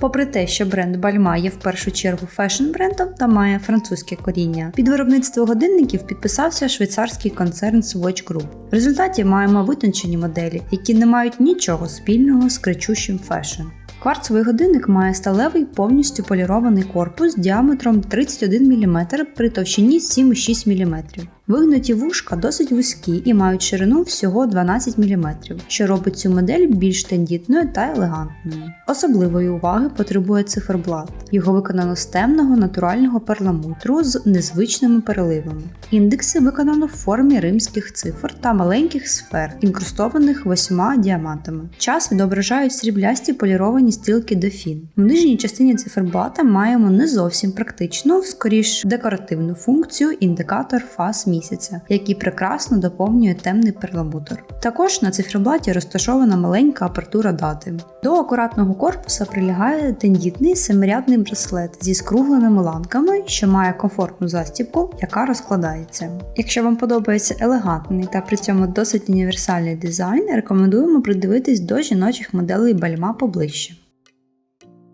Попри те, що бренд Бальма є в першу чергу фешн-брендом та має французьке коріння, під виробництво годинників підписався швейцарський концерн Swatch Group. В результаті маємо витончені моделі, які не мають нічого спільного з кричущим фешн. Кварцевий годинник має сталевий повністю полірований корпус діаметром 31 мм при товщині 7,6 мм. Вигнуті вушка досить вузькі і мають ширину всього 12 мм, що робить цю модель більш тендітною та елегантною. Особливої уваги потребує циферблат. Його виконано з темного натурального перламутру з незвичними переливами. Індекси виконано в формі римських цифр та маленьких сфер, інкрустованих восьма діамантами. Час відображають сріблясті поліровані стрілки дофін. В нижній частині циферблата маємо не зовсім практичну, скоріш декоративну функцію індикатор фаз місяця, який прекрасно доповнює темний перламутр. Також на циферблаті розташована маленька апертура дати. До акуратного корпуса прилягає тендітний семирядний браслет зі скругленими ланками, що має комфортну застібку, яка розкладається. Якщо вам подобається елегантний та при цьому досить універсальний дизайн, рекомендуємо придивитись до жіночих моделей бальма поближче.